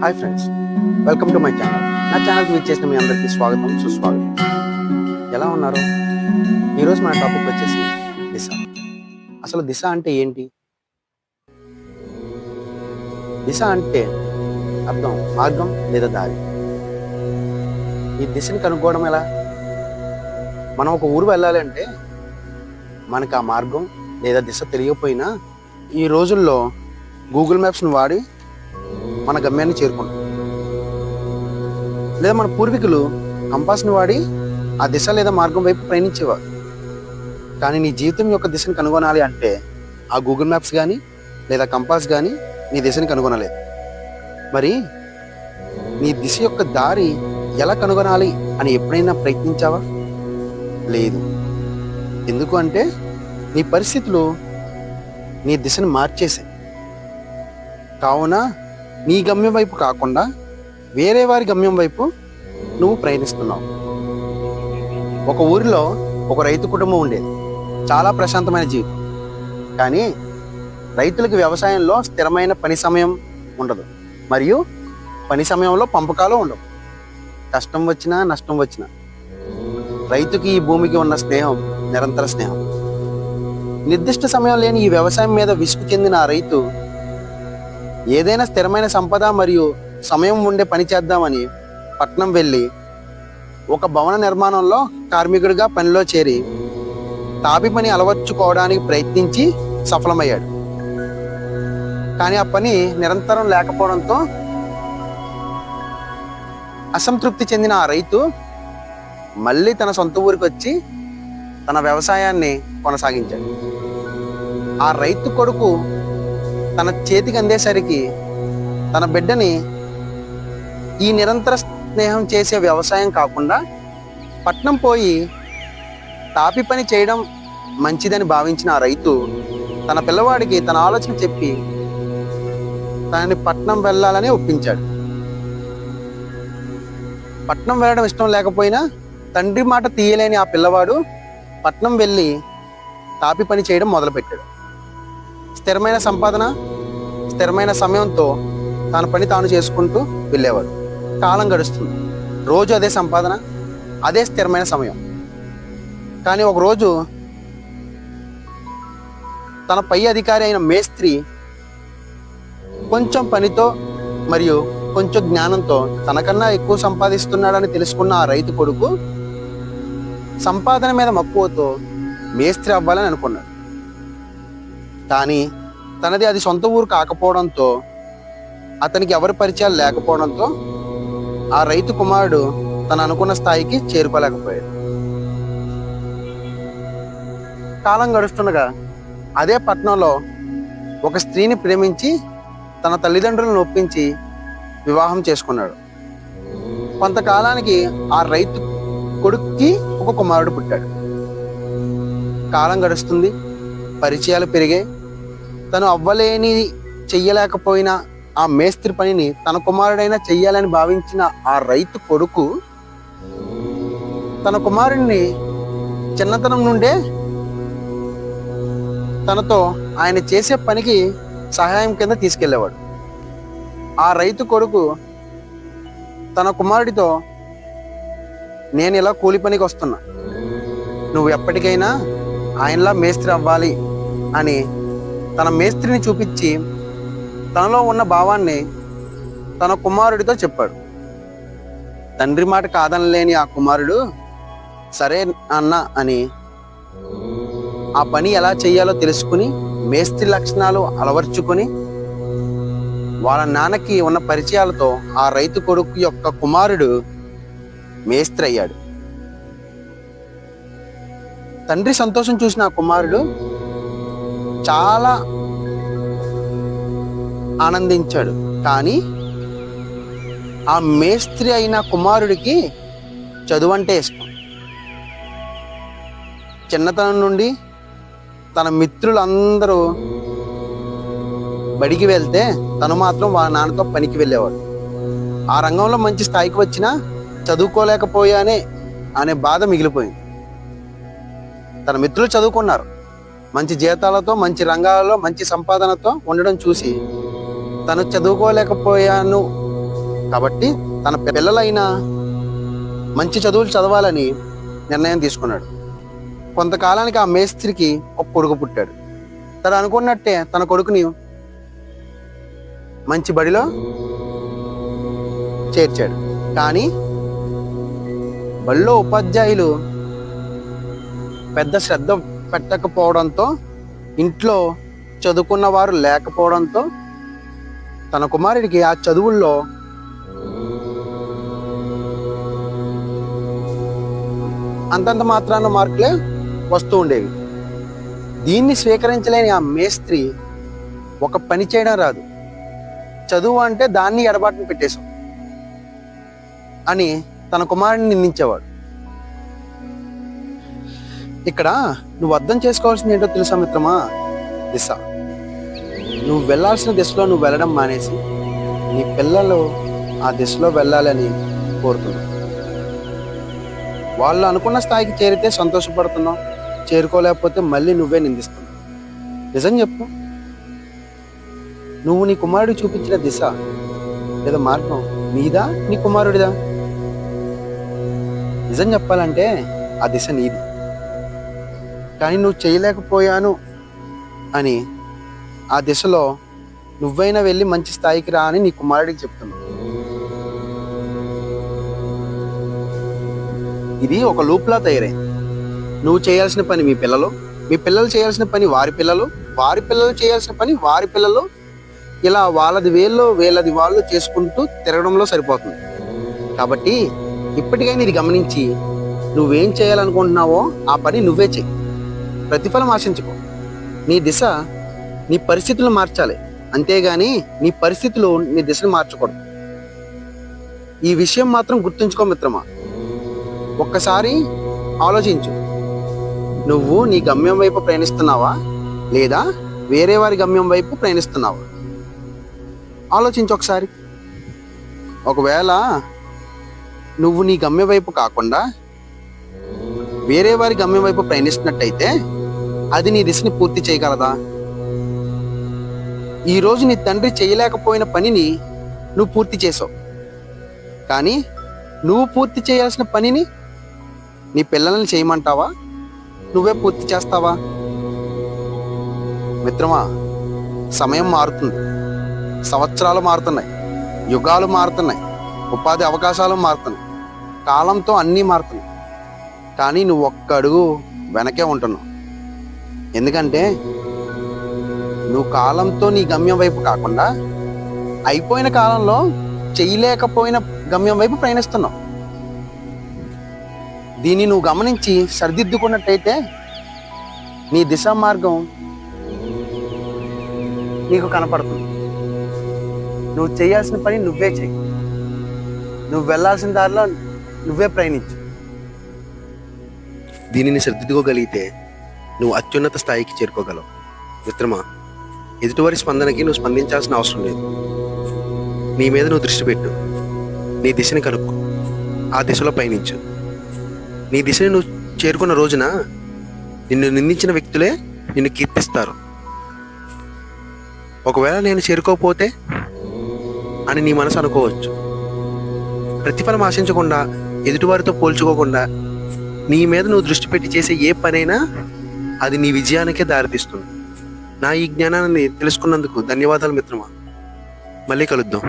Hi friends welcome to my channel నా ఛానల్కి మీరు చేసిన మీ అందరికీ స్వాగతం సుస్వాగతం. ఎలా ఉన్నారు? ఈరోజు మన టాపిక్ వచ్చేసి దిశ. అసలు దిశ అంటే ఏంటి? దిశ అంటే అర్థం మార్గం లేదా దారి? ఈ దిశని కనుక్కోవడం ఎలా? మనం ఒక ఊరు వెళ్ళాలి అంటే మనకు ఆ మార్గం లేదా దిశ తెలియకపోయినా ఈ రోజుల్లో గూగుల్ మ్యాప్స్ని వాడి మన గమ్యాన్ని చేరుకుంటాం. లేదా మన పూర్వీకులు కంపాస్ని వాడి ఆ దిశ లేదా మార్గం వైపు ప్రయాణించేవారు. కానీ నీ జీవితం యొక్క దిశను కనుగొనాలి అంటే ఆ గూగుల్ మ్యాప్స్ కానీ లేదా కంపాస్ కానీ నీ దిశని కనుగొనలేదు. మరి నీ దిశ యొక్క దారి ఎలా కనుగొనాలి అని ఎప్పుడైనా ప్రయత్నించావా? లేదు. ఎందుకు అంటే నీ పరిస్థితులు నీ దిశను మార్చేసాయి కావున నీ గమ్యం వైపు కాకుండా వేరే వారి గమ్యం వైపు నువ్వు ప్రయాణిస్తున్నావు. ఒక ఊరిలో ఒక రైతు కుటుంబం ఉండేది. చాలా ప్రశాంతమైన జీవితం. కానీ రైతులకు వ్యవసాయంలో స్థిరమైన పని సమయం ఉండదు. మరియు పని సమయంలో పంపకాలు ఉండవు. కష్టం వచ్చినా నష్టం వచ్చినా రైతుకి ఈ భూమికి ఉన్న స్నేహం నిరంతర స్నేహం. నిర్దిష్ట సమయం లేని ఈ వ్యవసాయం మీద విసుగు చెందిన ఆ రైతు ఏదైనా స్థిరమైన సంపద మరియు సమయం ఉండే పని చేద్దామని పట్నం వెళ్ళి ఒక భవన నిర్మాణంలో కార్మికుడిగా పనిలో చేరి తాపి పని అలవర్చుకోవడానికి ప్రయత్నించి సఫలమయ్యాడు. కానీ ఆ పని నిరంతరం లేకపోవడంతో అసంతృప్తి చెందిన ఆ రైతు మళ్ళీ తన సొంత ఊరికి వచ్చి తన వ్యవసాయాన్ని కొనసాగించాడు. ఆ రైతు కొడుకు తన చేతికి అందేసరికి తన బిడ్డని ఈ నిరంతర స్నేహం చేసే వ్యవసాయం కాకుండా పట్నం పోయి తాపి పని చేయడం మంచిదని భావించిన ఆ రైతు తన పిల్లవాడికి తన ఆలోచన చెప్పి తనని పట్నం వెళ్ళాలని ఒప్పించాడు. పట్నం వెళ్ళడం ఇష్టం లేకపోయినా తండ్రి మాట తీయలేని ఆ పిల్లవాడు పట్నం వెళ్ళి తాపి పని చేయడం మొదలుపెట్టాడు. స్థిరమైన సంపాదన స్థిరమైన సమయంతో తన పని తాను చేసుకుంటూ వెళ్ళేవాడు. కాలం గడుస్తుంది. రోజు అదే సంపాదన అదే స్థిరమైన సమయం. కానీ ఒకరోజు తన పై అధికారి అయిన మేస్త్రి కొంచెం పనితో మరియు కొంచెం జ్ఞానంతో తనకన్నా ఎక్కువ సంపాదిస్తున్నాడని తెలుసుకున్న ఆ రైతు కొడుకు సంపాదన మీద మక్కువతో మేస్త్రి అవ్వాలని అనుకున్నాడు. కానీ తనది అది సొంత ఊరు కాకపోవడంతో అతనికి ఎవరి పరిచయాలు లేకపోవడంతో ఆ రైతు కుమారుడు తను అనుకున్న స్థాయికి చేరుకోలేకపోయాడు. కాలం గడుస్తుండగా అదే పట్టణంలో ఒక స్త్రీని ప్రేమించి తన తల్లిదండ్రులను ఒప్పించి వివాహం చేసుకున్నాడు. కొంతకాలానికి ఆ రైతు కొడుక్కి ఒక కుమారుడు పుట్టాడు. కాలం గడుస్తుంది పరిచయాలు పెరిగాయి. తను అవ్వలేని చెయ్యలేకపోయినా ఆ మేస్త్రి పనిని తన కుమారుడైనా చెయ్యాలని భావించిన ఆ రైతు కొడుకు తన కుమారుడిని చిన్నతనం నుండే తనతో ఆయన చేసే పనికి సహాయం కింద తీసుకెళ్ళేవాడు ఆ రైతు కొడుకు తన కుమారుడితో నేను ఇలా కూలి పనికి వస్తున్నా. నువ్వు ఎప్పటికైనా ఆయనలా మేస్త్రి అవ్వాలి అని తన మేస్త్రిని చూపించి తనలో ఉన్న భావాన్ని తన కుమారుడితో చెప్పాడు. తండ్రి మాట కాదనలేని ఆ కుమారుడు సరే అన్న అని ఆ పని ఎలా చేయాలో తెలుసుకుని మేస్త్రి లక్షణాలు అలవర్చుకొని వాళ్ళ నాన్నకి ఉన్న పరిచయాలతో ఆ రైతు కొడుకు యొక్క కుమారుడు మేస్త్రి అయ్యాడు. తండ్రి సంతోషం చూసిన ఆ కుమారుడు చాలా ఆనందించాడు. కానీ ఆ మేస్త్రి అయిన కుమారుడికి చదువు అంటే ఇష్టం. చిన్నతనం నుండి తన మిత్రులందరూ బడికి వెళ్తే తను మాత్రం వాళ్ళ నాన్నతో పనికి వెళ్ళేవాడు. ఆ రంగంలో మంచి స్థాయికి వచ్చినా చదువుకోలేకపోయానే అనే బాధ మిగిలిపోయింది. తన మిత్రులు చదువుకున్నారు. మంచి జీతాలతో మంచి రంగాలలో మంచి సంపాదనతో ఉండడం చూసి తను చదువుకోలేకపోయాను. కాబట్టి తన పిల్లలైనా మంచి చదువులు చదవాలని నిర్ణయం తీసుకున్నాడు. కొంతకాలానికి ఆ మేస్త్రికి ఒక కొడుకు పుట్టాడు. తను అనుకున్నట్టే తన కొడుకుని మంచి బడిలో చేర్చాడు. కానీ బడిలో ఉపాధ్యాయులు పెద్ద శ్రద్ధ పెట్టకపోవడంతో ఇంట్లో చదువుకున్న వారు లేకపోవడంతో తన కుమారుడికి ఆ చదువుల్లో అంతంత మాత్రాన మార్కులే వస్తూ ఉండేవి. దీన్ని స్వీకరించలేని ఆ మేస్త్రి ఒక పని చేయడం రాదు. చదువు అంటే దాన్ని ఎడబాటును పెట్టేశాం అని తన కుమారుడిని నిందించేవాడు. ఇక్కడ నువ్వు అర్థం చేసుకోవాల్సింది ఏంటో తెలుసా మిత్రమా? దిశ. నువ్వు వెళ్ళాల్సిన దిశలో నువ్వు వెళ్ళడం మానేసి నీ పిల్లలు ఆ దిశలో వెళ్ళాలని కోరుతున్నావు వాళ్ళు అనుకున్న స్థాయికి చేరితే సంతోషపడుతున్నావు చేరుకోలేకపోతే మళ్ళీ నువ్వే నిందిస్తున్నావు. నిజం చెప్పు. నువ్వు నీ కుమారుడు చూపించిన దిశ లేదా మార్గం నీదా నీ కుమారుడిదా? నిజం చెప్పాలంటే ఆ దిశ నీది. కానీ నువ్వు చేయలేకపోయాను అని ఆ దిశలో నువ్వైనా వెళ్ళి మంచి స్థాయికి రా అని నీ కుమారుడికి చెప్తున్నావు. ఇది ఒక లూప్లా తయారైంది నువ్వు చేయాల్సిన పని మీ పిల్లలు మీ పిల్లలు చేయాల్సిన పని వారి పిల్లలు వారి పిల్లలు చేయాల్సిన పని వారి పిల్లలు. ఇలా వాళ్ళది వేళ్ళు వేలది వాళ్ళు చేసుకుంటూ తిరగడంలో సరిపోతుంది. కాబట్టి ఇప్పటికైనా ఇది గమనించి నువ్వేం చేయాలనుకుంటున్నావో ఆ పని నువ్వే చెయ్యి. ప్రతిఫలం ఆశించుకో. నీ దిశ నీ పరిస్థితులు మార్చాలి. అంతేగాని నీ పరిస్థితులు నీ దిశను మార్చకూడదు. ఈ విషయం మాత్రం గుర్తుంచుకో మిత్రమా. ఒక్కసారి ఆలోచించు. నువ్వు నీ గమ్యం వైపు ప్రయాణిస్తున్నావా? లేదా వేరే వారి గమ్యం వైపు ప్రయాణిస్తున్నావా? ఆలోచించు ఒకసారి. ఒకవేళ నువ్వు నీ గమ్యం వైపు కాకుండా వేరే వారి గమ్యం వైపు ప్రయాణిస్తున్నట్టయితే అది నీ దిశని పూర్తి చేయగలదా? ఈ రోజు నీ తండ్రి చేయలేకపోయిన పనిని నువ్వు పూర్తి చేసావు. కానీ నువ్వు పూర్తి చేయాల్సిన పనిని నీ పిల్లల్ని చేయమంటావా? నువ్వే పూర్తి చేస్తావా? మిత్రమా సమయం మారుతుంది. సంవత్సరాలు మారుతున్నాయి. యుగాలు మారుతున్నాయి. ఉపాధి అవకాశాలు మారుతున్నాయి. కాలంతో అన్నీ మారుతున్నాయి. కానీ నువ్వు ఒక్క అడుగు వెనకే ఉంటున్నావు. ఎందుకంటే నువ్వు కాలంతో నీ గమ్యం వైపు కాకుండా అయిపోయిన కాలంలో చేయలేకపోయిన గమ్యం వైపు ప్రయాణిస్తున్నావు. దీన్ని నువ్వు గమనించి సరిదిద్దుకున్నట్టయితే నీ దిశ మార్గం నీకు కనపడుతుంది. నువ్వు చేయాల్సిన పని నువ్వే చెయ్యి. నువ్వు వెళ్ళాల్సిన దారిలో నువ్వే ప్రయాణించు. దీనిని సరిదిద్దుకోగలిగితే నువ్వు అత్యున్నత స్థాయికి చేరుకోగలవు. మిత్రమా ఎదుటివారి స్పందనకి నువ్వు స్పందించాల్సిన అవసరం లేదు. నీ మీద నువ్వు దృష్టి పెట్టు. నీ దిశని కనుక్కో. ఆ దిశలో పయనించు. నీ దిశని నువ్వు చేరుకున్న రోజున నిన్ను నిందించిన వ్యక్తులే నిన్ను కీర్తిస్తారు. ఒకవేళ నేను చేరుకోకపోతే అని నీ మనసు అనుకోవచ్చు. ప్రతిఫలం ఆశించకుండా ఎదుటివారితో పోల్చుకోకుండా నీ మీద నువ్వు దృష్టి పెట్టి చేసే ఏ పనైనా అది నీ విజయానికే దారితీస్తుంది. నా ఈ జ్ఞానాన్ని తెలుసుకున్నందుకు ధన్యవాదాలు మిత్రమా? మళ్ళీ కలుద్దాం.